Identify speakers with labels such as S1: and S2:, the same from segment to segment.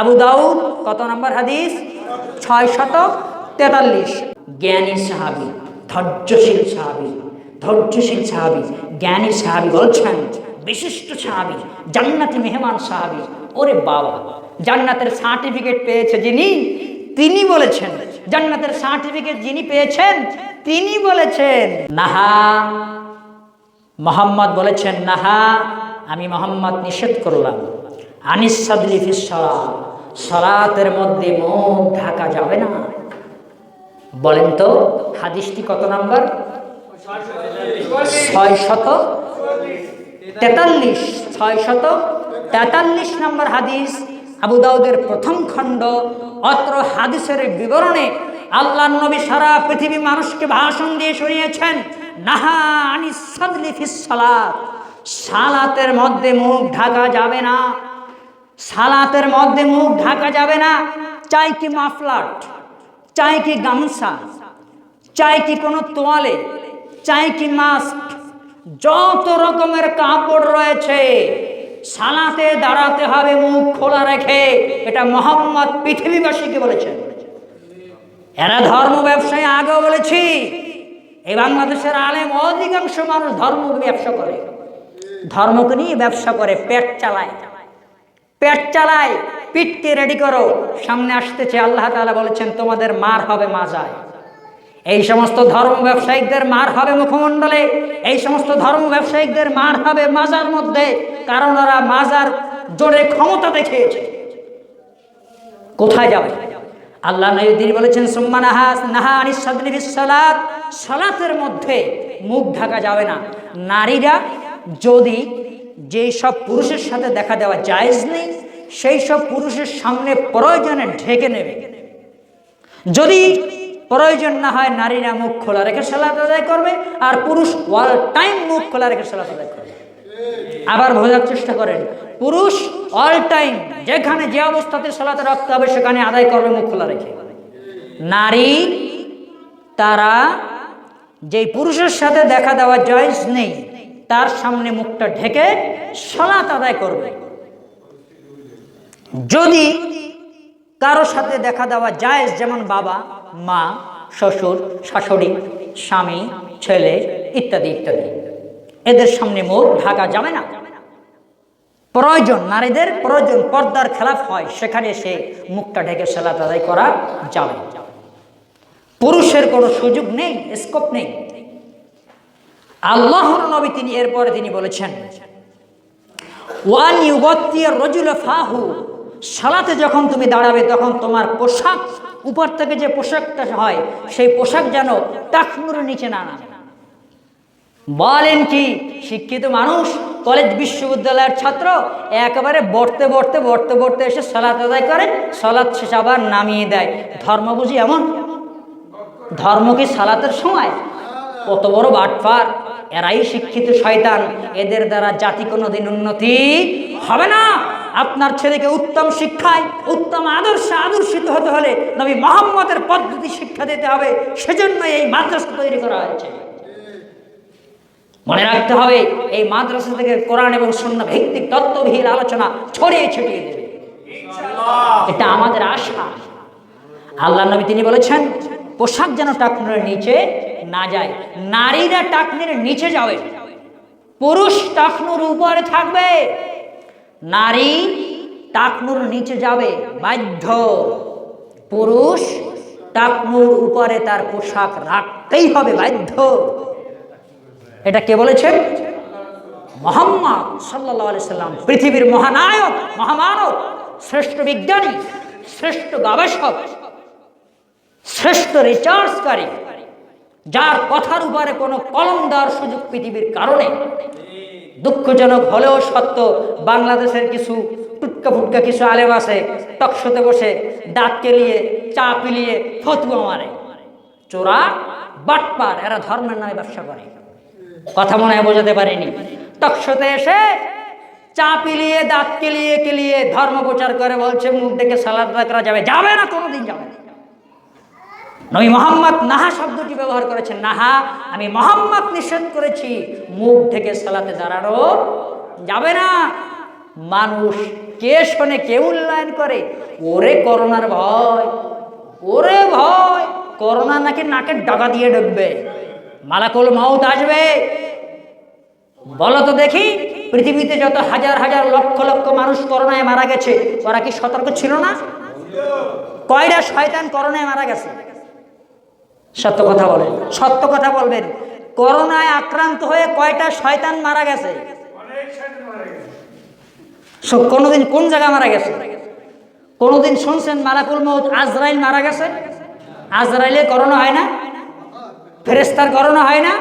S1: আবু দাউদ, কত নম্বর হাদিস? ছয় শত তেতাল্লিশ। জ্ঞানী সাহাবি, ধৈর্যশীল সাহাবি ধৈর্যশীল সাহাবি, জ্ঞানী সাহাবি বলছেন, বিশিষ্ট সাহাবি, জান্নাতি মেহমান সাহাবি। ওরে বাবা, জান্নাতের সার্টিফিকেট পেয়েছে যিনি, তিনি বলেছেন, জান্নাতের সার্টিফিকেট যিনি পেয়েছেন, তিনি বলেছেন, নাহা। মোহাম্মদ বলেছেন, নাহা, আমি মোহাম্মদ নিষেধ করলাম। আনিস সাদলি ফিস সালাত। মধ্যে মুখ ঢাকা যাবে না। বলেন তো, হাদিসটি কত নম্বর? ছয় শত তেতাল্লিশ। ছয় শত তেতাল্লিশ নম্বর হাদিস। আবু দাউদের প্রথম খণ্ড, অত্র হাদিসের বিবরণে আল্লাহ নবী সারা পৃথিবী মানুষকে ভাষণ দিয়ে শুনিয়েছেন, নাহা আনি সালাতের মধ্যে মুখ ঢাকা যাবে না। সালাতের মধ্যে মুখ ঢাকা যাবে না। চাই কি মাফলাট চাই কি গামছা, চাই কি কোনো তোয়ালে, চাই কি মাস্ক। যত রকমের কাপড় রয়েছে, সালাতে দাঁড়াতে হবে, মুখ খোলা রেখে। এটা মোহাম্মদ পৃথিবীবাসীকে বলেছেন? এরা ধর্ম ব্যবসায়, আগেও বলেছি, এই বাংলাদেশের আলেম অধিকাংশ মানুষ ধর্ম ব্যবসা করে। ধর্মকে নিয়ে ব্যবসা করে, পেট চালায়। পেট চালায় পিঠকে রেডি করো। সামনে আসতেছে, আল্লাহ তাআলা বলেছেন, তোমাদের মার হবে মাজায়। এই সমস্ত ধর্ম ব্যবসায়িকদের মার হবে মুখমণ্ডলে, এই সমস্ত ধর্ম ব্যবসায়িকদের মার হবে মাজার মধ্যে, কারণ ওরা মাজার জোরে ক্ষমতা দেখিয়েছে। কোথায় যাবে? আল্লাহ নবী বলেছেন, সুম্মা নাহাস নাহা মধ্যে মুখ ঢাকা যাবে না। নারীরা যদি যেই সব পুরুষের সাথে দেখা দেওয়া জায়েজ নেই, সেই সব পুরুষের সামনে প্রয়োজনে ঢেকে নেবে। যদি প্রয়োজন না হয়, নারীরা মুখ খোলা রেখে সালাত আদায় করবে, আর পুরুষ ওয়াল টাইম মুখ খোলা রেখে সালাত আদায় করবে। আবার বোঝার চেষ্টা করেন, পুরুষ অল টাইম, যেখানে যে অবস্থাতে সালাতে রাখতে হবে, সেখানে আদায় করবে মুখ খোলা রেখে। নারী, তারা যেই পুরুষের সাথে দেখা দেওয়া জয়েস নেই তার সামনে মুখটা ঢেকে সালাত আদায় করবে। যদি কারও সাথে দেখা দেওয়া যায় যেমন বাবা, মা, শ্বশুর, শাশুড়ি, স্বামী, ছেলে ইত্যাদি ইত্যাদি, এদের সামনে মুখ ঢাকা যাবে না। প্রয়োজন, নারীদের প্রয়োজন, পর্দার খেলাফ হয়, সেখানে সে মুখটা ঢেকে সালাত আদায় করা যাবে পুরুষের কোনো সুযোগ নেই স্কোপ নেই। আল্লাহর নবী তিনি এরপরে তিনি বলেছেন, ওয়ান ইউবত্তিয়া রজুল ফাহু সালাতে যখন তুমি দাঁড়াবে, তখন তোমার পোশাক, উপর থেকে যে পোশাকটা হয়, সেই পোশাক যেন টাকনুর নিচে না না বলেন কি, শিক্ষিত মানুষ, কলেজ বিশ্ববিদ্যালয়ের ছাত্র, একেবারে বড়তে বড়তে বড়তে বড়তে এসে সালাত আদায় করে, সালাত শেষ আবার নামিয়ে দেয়। ধর্ম বুঝি এমন? ধর্ম কি সালাতের সময়? কত বড় বাটফার এরাই শিক্ষিত শয়তান। এদের দ্বারা জাতি কোনোদিন উন্নতি হবে না। আপনার ছেলেকে উত্তম শিক্ষায় উত্তম আদর্শে আদর্শিত হতে হলে নবী মোহাম্মদের পদ্ধতি শিক্ষা দিতে হবে। সেজন্য এই মাদ্রাসা তৈরি করা হয়েছে। মনে রাখতে হবে এই মাদ্রাসা থেকে কোরআন এবং সন্ন্য ভিত্তিক তত্ত্ববিহীন আলোচনা ছড়িয়ে ছিটিয়ে দেবে। এটা আমাদের আশা। আল্লাহ নবী তিনি বলেছেন পোশাক যেন টাকনুরের নিচে না যায়। নারীরা টাকনুর নিচে যাবে। পুরুষ টাকনুর উপরে থাকবে। নারী টাকনুর নিচে যাবে। বাধ্য। পুরুষ টাকনুর উপরে তার পোশাক রাখতেই হবে। বাধ্য। এটা কে বলেছেন মোহাম্মদ সাল্লাম। পৃথিবীর মহানায়ক, মহামানব, শ্রেষ্ঠ বিজ্ঞানী, শ্রেষ্ঠ গবেষক, শ্রেষ্ঠ রিচার্জকারী যার কথার উপরে কোনো কলম দেওয়ার সুযোগ পৃথিবীর কারণে। দুঃখজনক হলেও সত্য, বাংলাদেশের কিছু টুটকা ফুটকা কিছু আলেম আছে টকশোতে বসে দাঁত কেলিয়ে, চা পিলিয়ে ফতুয়া মারে। চোরা বাটপার, এরা ধর্মের নামে ব্যবসা করে। কথা মনে হয় বোঝাতে পারিনি। টকশোতে এসে চা পিলিয়ে, দাঁত কেলিয়ে কেলিয়ে ধর্ম প্রচার করে বলছে, মুখ দেখে সালাদ করা যাবে। যাবে না কোনোদিন যাবে নবী মোহাম্মদ নাহা শব্দটি ব্যবহার করেছেন। নাহা, আমি মোহাম্মদ নিষেধ করেছি। মুখ থেকে সালাতে দাঁড়ানো যাবে না। মানুষ কে শোনে, কে মূল্যায়ন করে? ওরে করোনার ভয়। ওরে ভয়। করোনা নাকি নাকের ডাকা দিয়ে ঢুকবে। মালাকুল মাউত আসবে। বলো তো দেখি, পৃথিবীতে যত হাজার হাজার লক্ষ লক্ষ মানুষ করোনায় মারা গেছে, ওরা কি সতর্ক ছিল না? কয়টা শয়তান করোনায় মারা গেছে? সত্য কথা বলেন। সত্য কথা বলবেন। করোনায় আক্রান্ত হয়ে কয়টা শয়তান মারা গেছে? কোনোদিন কোন জায়গায় মারা গেছে? কোনোদিন শুনছেন মালাকুল মৌত আজরাইল মারা গেছে? আজরাইলে করোনা হয় না? ফেরেস্তার করোনা হয় না?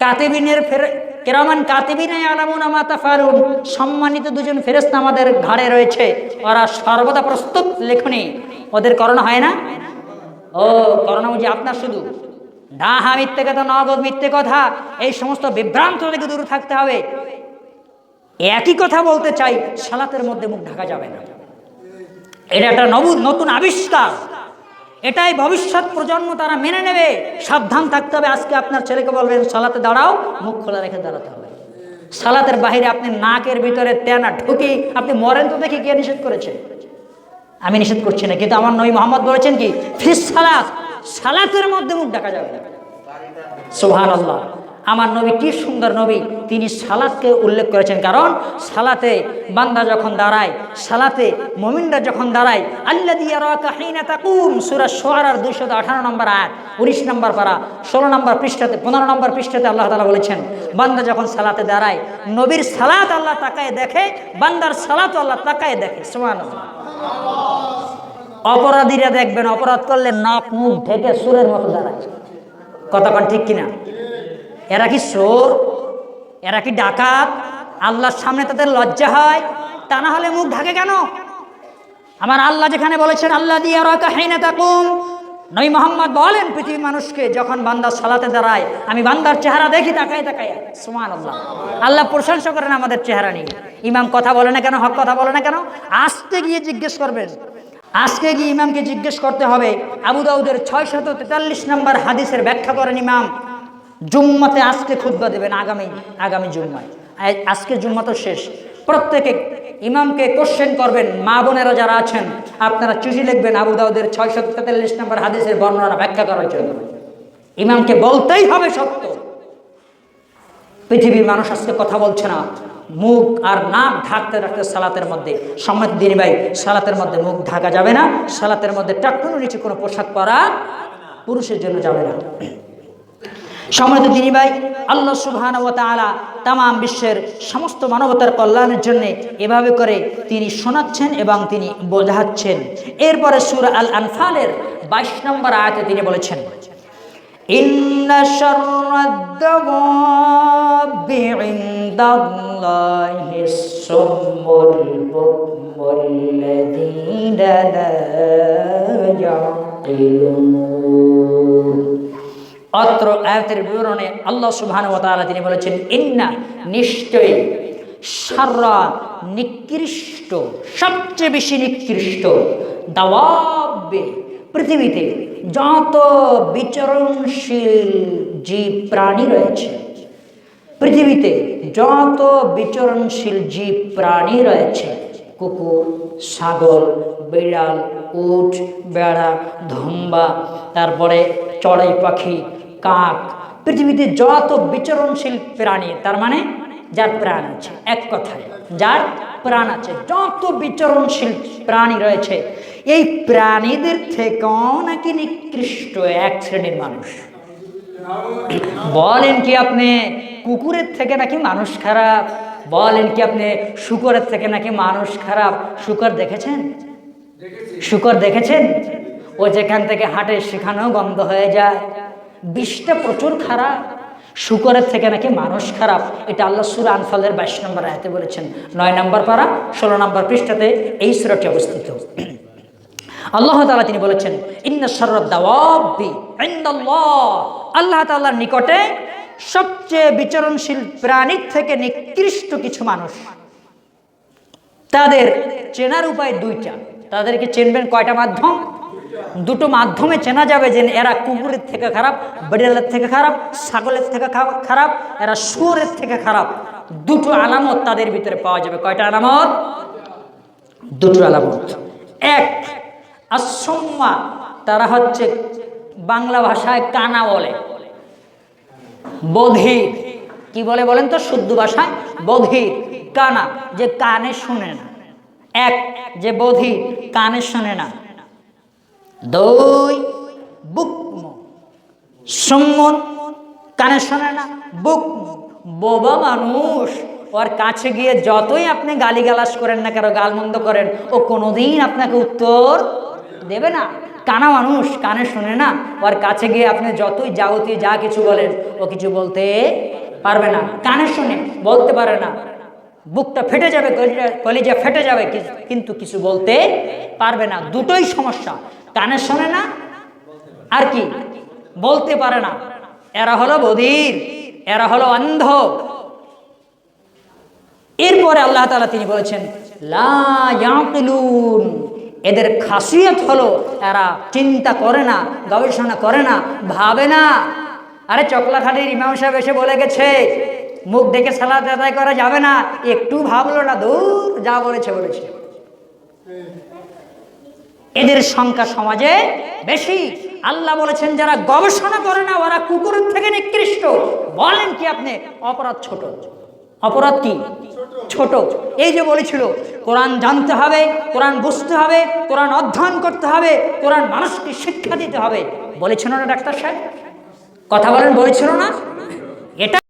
S1: কাতিবিনের ফেরে, কেরামান কাতিবিনে আলামুন আমাতা ফারুন সম্মানিত দুজন ফেরেস্তা আমাদের ঘাড়ে রয়েছে। ওরা সর্বদা প্রস্তুত, লেখনি। ওদের করোনা হয় না? ও করোনা বুঝি আপনার শুধু। ডাহা মিথ্যে কথা, নগদ মিথ্যে কথা, এই সমস্ত বিভ্রান্ত থেকে দূরে থাকতে হবে। একই কথা বলতে চাই, সালাতের মধ্যে মুখ ঢাকা যাবে না। এটা একটা নব নতুন আবিষ্কার। এটাই ভবিষ্যৎ প্রজন্ম, তারা মেনে নেবে। সাবধান থাকতে হবে, আজকে আপনার ছেলেকে বলবেন, সালাতে দাঁড়াও, মুখ খোলা রেখে দাঁড়াতে হবে। সালাতের বাইরে আপনি নাকের ভিতরে তেনা ঢুকি, আপনি মরেন তো দেখি কে নিষেধ করেছে। আমি নিষেধ করছি না, কিন্তু আমার নবী মোহাম্মদ বলেছেন কি, ফিস সালাত, সালাতের মধ্যে মুখ ডাকা যাবে না। সোহান আল্লাহ আমার নবী কি সুন্দর নবী তিনি সালাতকে উল্লেখ করেছেন। কারণ সালাতে বান্দা যখন দাঁড়ায়, সালাতে মমিনরা যখন দাঁড়ায় আল্লা দিয়া তাকুম, সুরা সোয়ারার দুইশো আঠারো নম্বর আট উনিশ নম্বর পারা, ষোলো নম্বর পৃষ্ঠাতে, পনেরো নম্বর পৃষ্ঠাতে আল্লাহ তালা বলেছেন, বান্দা যখন সালাতে দাঁড়ায়, নবীর সালাত আল্লাহ তাকায় দেখে, বান্দার সালাত আল্লাহ তাকায় দেখে সমান অপরাধীরা দেখবেন, অপরাধ করলে নাক মুখ ঢেকে সুরের মতো দাঁড়ায়। কতক্ষণ ঠিক কিনা? এরা কি চোর? এরা কি ডাকাত? আল্লাহর সামনে তাদের লজ্জা হয়? তা না হলে মুখ ঢাকে কেন? আমার আল্লাহ যেখানে বলেছেন আল্লাহ দিয়ে হাইনা তাকুম। নই মোহাম্মদ বলেন, পৃথিবীর মানুষকে যখন বান্দার সালাতে দাঁড়ায়, আমি বান্দার চেহারা দেখি তাকাই তাকাই সুমান আল্লাহ আল্লাহ প্রশংসা করেন আমাদের চেহারা নিয়ে। ইমাম কথা বলে না কেন? হক কথা বলে না কেন? আসতে গিয়ে জিজ্ঞেস করবেন। আজকে গিয়ে ইমামকে জিজ্ঞেস করতে হবে। আবু দাউদের ছয় শত তেতাল্লিশ নম্বর হাদিসের ব্যাখ্যা করেন ইমাম। জুম্মাতে আজকে খুদ্া দেবেন আগামী আগামী জুম্মায়। আজকে জুম্মা তো শেষ। প্রত্যেকে ইমামকে কোশ্চেন করবেন মা বোনেরা যারা আছেন আপনারা চিঠি লিখবেন আবু দাউদের ছয়শো তেতাল্লিশ নম্বর হাদিসের বর্ণনা ব্যাখ্যা করার জন্য। ইমামকে বলতেই হবে সত্য। পৃথিবীর মানুষ আজকে কথা বলছে না। মুখ আর নাক ঢাকতে রাখতে সালাতের মধ্যে। সম্মত দিনী ভাই সালাতের মধ্যে মুখ ঢাকা যাবে না সালাতের মধ্যে টাকুনো নিচে কোনো পোশাক পরা পুরুষের জন্য যাবে না। সম্মানিত দিনী ভাই, আল্লাহ সুবহান ও তাআলা তাম বিশ্বের সমস্ত মানবতার কল্যাণের জন্য এভাবে করে তিনি শোনাচ্ছেন এবং তিনি বোঝাচ্ছেন। এরপরে সুর আল আনফালের বাইশ নম্বর আয়াতে তিনি বলেছেন إن অত্র আয়াতের বিবরণে আল্লাহ সুবহান তাআলা তিনি বলেছেন, ইন্না নিশ্চয়ই সাররা নিকৃষ্ট, সবচেয়ে বেশি নিকৃষ্ট দাওয়াবে পৃথিবীতে যত বিচরণশীল জীব প্রাণী রয়েছে, পৃথিবীতে যত বিচরণশীল জীব প্রাণী রয়েছে, কুকুর, ছাগল, বিড়াল, উট বেড়া ধম্বা, তারপরে চড়াই পাখি কাক। পৃথিবীতে যত বিচরণশীল প্রাণী, তার মানে যার প্রাণ আছে, এক কথায়। যার প্রাণ আছে, যত বিচরণশীল প্রাণী রয়েছে, এই প্রাণীদের থেকেও নাকি নিকৃষ্ট এক শ্রেণির মানুষ। বলেন কি আপনি, কুকুরের থেকে নাকি মানুষ খারাপ? বলেন কি আপনি, শুকরের থেকে নাকি মানুষ খারাপ? শুকর দেখেছেন? শুকর দেখেছেন? ও যেখান থেকে হাটে, সেখানেও গন্ধ হয়ে যায়। বিষটা প্রচুর খারাপ। শুকরের থেকে নাকি মানুষ খারাপ। এটা আল্লাহ সুর আনফালের বাইশ নম্বর আয়াতে বলেছেন। নয় নম্বর পারা, ষোলো নম্বর পৃষ্ঠাতে এই সুরটি অবস্থিত। আল্লাহ তাআলা তিনি বলেছেন আল্লাহ তাআলার নিকটে সবচেয়ে বিচরণশীল প্রাণীর থেকে নিকৃষ্ট কিছু মানুষ। তাদের চেনার উপায় দুইটা। তাদেরকে চিনবেন কয়টা মাধ্যম? দুটো মাধ্যমে চেনা যাবে যে এরা কুকুরের থেকে খারাপ, বিড়ালের থেকে খারাপ, ছাগলের থেকে খারাপ, এরা শুয়োরের থেকে খারাপ। দুটো আলামত তাদের ভিতরে পাওয়া যাবে। কয়টা আলামত? দুটো আলামত। এক আসম্মা তারা হচ্ছে বাংলা ভাষায় কানা বলে। বধির, কি বলে বলেন তো? শুদ্ধ ভাষায়? বধির, কানা, যে কানে শুনে না। এক, যে বধির, কানে শুনে না। দুই, বুক কানে শোনে না, বুক বোবা মানুষ, ওর কাছে গিয়ে যতই আপনি গালিগালাজ করেন না কারও গালমন্দ করেন, ও কোনোদিন আপনাকে উত্তর দেবে না। কানা মানুষ কানে শোনে না, ওর কাছে গিয়ে আপনি যতই যাবতীয় যা কিছু বলেন, ও কিছু বলতে পারবে না। কানে শুনে, বলতে পারে না। বুকটা ফেটে যাবে কলিজা- ফেটে যাবে কিন্তু কিছু বলতে পারবে না। দুটোই সমস্যা। কানে শোনে না? আর কি? বলতে পারে না। এরা হলো বধির, এরা হলো অন্ধ। এরপরে আল্লাহ তালা তিনি বলেছেন এদের খাসিয়ত হলো, এরা চিন্তা করে না, গবেষণা করে না, ভাবে না। আরে চকলাখালির ইমাম সাহেব এসে বলে গেছে, মুখ দেখে সালাদ আদায় করা যাবে না, একটু ভাবলো না, দূর যা বলেছে বলেছে। এদের সংখ্যা সমাজে বেশি। আল্লাহ বলেছেন, যারা গবেষণা করে না, ওরা কুকুরের থেকে নিকৃষ্ট। বলেন কি আপনি, অপরাধ ছোট। অপরাধ কি? ছোট। এই যে বলেছিল, কোরআন জানতে হবে, কোরআন বুঝতে হবে, কোরআন অধ্যয়ন করতে হবে, কোরআন মানুষকে শিক্ষা দিতে হবে। বলেছিল না ডাক্তার সাহেব? কথা বলেন, বলেছিল না? এটা